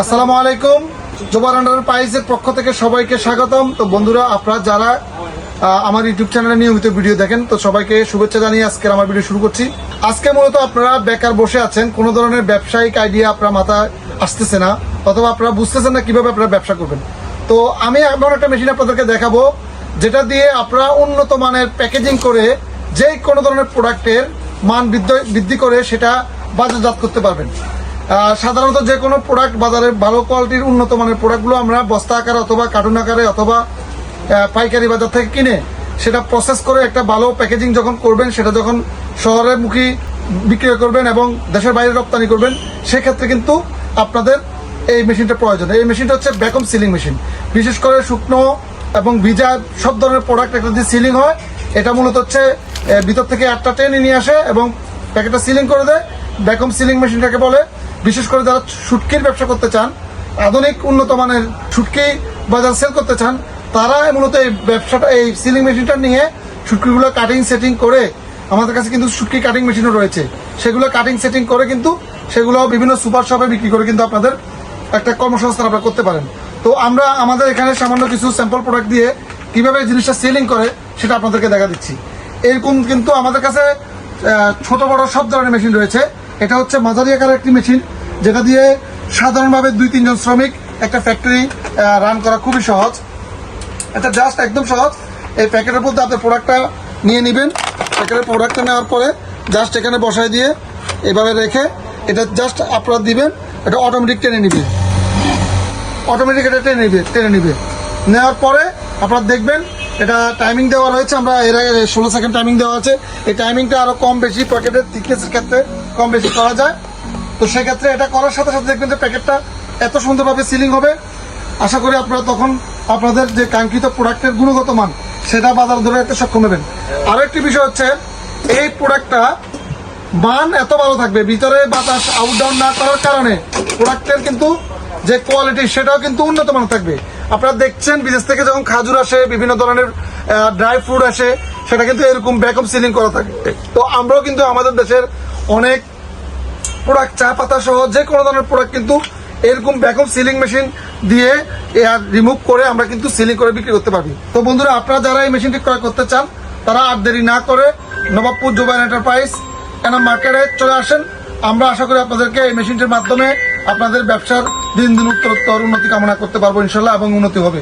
আসসালামু আলাইকুম। জোবার আন্ডার পাইসের পক্ষ থেকে সবাইকে স্বাগতম। তো বন্ধুরা, আপনারা যারা আমার ইউটিউব চ্যানেলে নিয়মিত ভিডিও দেখেন, তো সবাইকে শুভেচ্ছা জানিয়ে আজকের আমার ভিডিও শুরু করছি। আজকে মূলত আপনারা বেকার বসে আছেন, কোনো ধরনের ব্যবসায়িক আইডিয়া আপনার মাথায় আসতেছে না, অথবা আপনারা বুঝতেছেন না কীভাবে আপনারা ব্যবসা করবেন। তো আমি এমন একটা মেশিন আপনাদেরকে দেখাবো, যেটা দিয়ে আপনারা উন্নত মানের প্যাকেজিং করে যে কোনো ধরনের প্রোডাক্টের মান বৃদ্ধি- করে সেটা বাজারজাত করতে পারবেন। সাধারণত যে কোনো প্রোডাক্ট বাজারে ভালো কোয়ালিটির উন্নত মানের প্রোডাক্টগুলো আমরা বস্তা আকারে অথবা কার্টুন আকারে অথবা পাইকারি বাজার থেকে কিনে সেটা প্রসেস করে একটা ভালো প্যাকেজিং যখন করবেন, সেটা যখন শহরের মুখী বিক্রি করবেন এবং দেশের বাইরে রপ্তানি করবেন, সেক্ষেত্রে কিন্তু আপনাদের এই মেশিনটা প্রয়োজন। এই মেশিনটা হচ্ছে ব্যাকম সিলিং মেশিন বিশেষ করে শুকনো এবং ভিজা সব ধরনের প্রোডাক্ট একটা যদি সিলিং হয়, এটা মূলত হচ্ছে ভিতর থেকে একটা টেনে নিয়ে আসে এবং প্যাকেটটা সিলিং করে দেয়। ব্যাকম সিলিং মেশিনটাকে বলে বিশেষ করে যারা শুটকির ব্যবসা করতে চান, আধুনিক উন্নত মানের শুটকি বাজার সেল করতে চান, তারা মূলত এই ব্যবসাটা, এই সিলিং মেশিনটা নিয়ে শুটকিগুলো কাটিং সেটিং করে আমাদের কাছে কিন্তু শুটকি কাটিং মেশিনও রয়েছে। সেগুলো কাটিং সেটিং করে কিন্তু সেগুলো বিভিন্ন সুপার শপে বিক্রি করে কিন্তু আপনাদের একটা কর্মসংস্থান আপনারা করতে পারেন। তো আমরা আমাদের এখানে সামান্য কিছু স্যাম্পল প্রোডাক্ট দিয়ে কীভাবে জিনিসটা সেলিং করে সেটা আপনাদেরকে দেখা দিচ্ছি। এরকম কিন্তু আমাদের কাছে ছোট বড় সব ধরনের মেশিন রয়েছে। এটা হচ্ছে মাঝারি আকারের একটি মেশিন, যেটা দিয়ে সাধারণভাবে দুই, তিনজন শ্রমিক একটা ফ্যাক্টরি রান করা খুবই সহজ। এটা জাস্ট একদম সহজ। এই প্যাকেটের মধ্যে আপনার প্রোডাক্টটা নিয়ে নেবেন। প্যাকেটের প্রোডাক্টটা নেওয়ার পরে জাস্ট এখানে বসায় দিয়ে এভাবে রেখে এটা জাস্ট আপনারা দিবেন। এটা অটোমেটিক টেনে নিবে। অটোমেটিক এটা টেনে নিবে টেনে নিবে। নেওয়ার পরে আপনারা দেখবেন এটা টাইমিং দেওয়া রয়েছে, আমরা এর আগে ষোলো সেকেন্ড টাইমিং দেওয়া আছে। এই টাইমিংটা আরও কম বেশি প্যাকেটের থিকনেসের ক্ষেত্রে কম বেশি করা যায়। তো সেক্ষেত্রে এটা করার সাথে সাথে দেখবেন যে প্যাকেটটা এত সুন্দরভাবে সিলিং হবে। আশা করি আপনারা তখন আপনাদের যে কাঙ্ক্ষিত প্রোডাক্টের গুণগত মান, সেটা বাজার ধরে রাখতে সক্ষম হবেন। আরও একটি বিষয় হচ্ছে, এই প্রোডাক্টটা মান এত ভালো থাকবে, ভিতরে বাতাস আউট ডাউন না করার কারণে প্রোডাক্টের কিন্তু যে কোয়ালিটি সেটাও কিন্তু উন্নত মানের থাকবে। আপনারা দেখছেন, বিদেশ থেকে যখন খাজুর আসে, বিভিন্ন ধরনের ড্রাই ফ্রুট আসে, সেটা কিন্তু এরকম ব্যাকআপ সিলিং করা থাকে। তো আমরাও কিন্তু আমাদের দেশের অনেক প্রোডাক্ট চা পাতা সহ যে কোনো ধরনের প্রোডাক্ট কিন্তু এরকম ব্যাকআপ সিলিং মেশিন দিয়ে এয়ার রিমুভ করে আমরা কিন্তু সিলিং করে বিক্রি করতে পারি। তো বন্ধুরা, আপনারা যারা এই মেশিনটি ক্রয় করতে চান, তারা আর দেরি না করে নবাবপুর জোবাইন এন্টারপ্রাইজ এনা মার্কেটে চলে আসেন। আমরা আশা করি আপনাদেরকে এই মেশিনটির মাধ্যমে আপনাদের ব্যবসার দিন দিন উত্তরোত্তর উন্নতি কামনা করতে পারব ইনশাল্লাহ এবং উন্নতি হবে।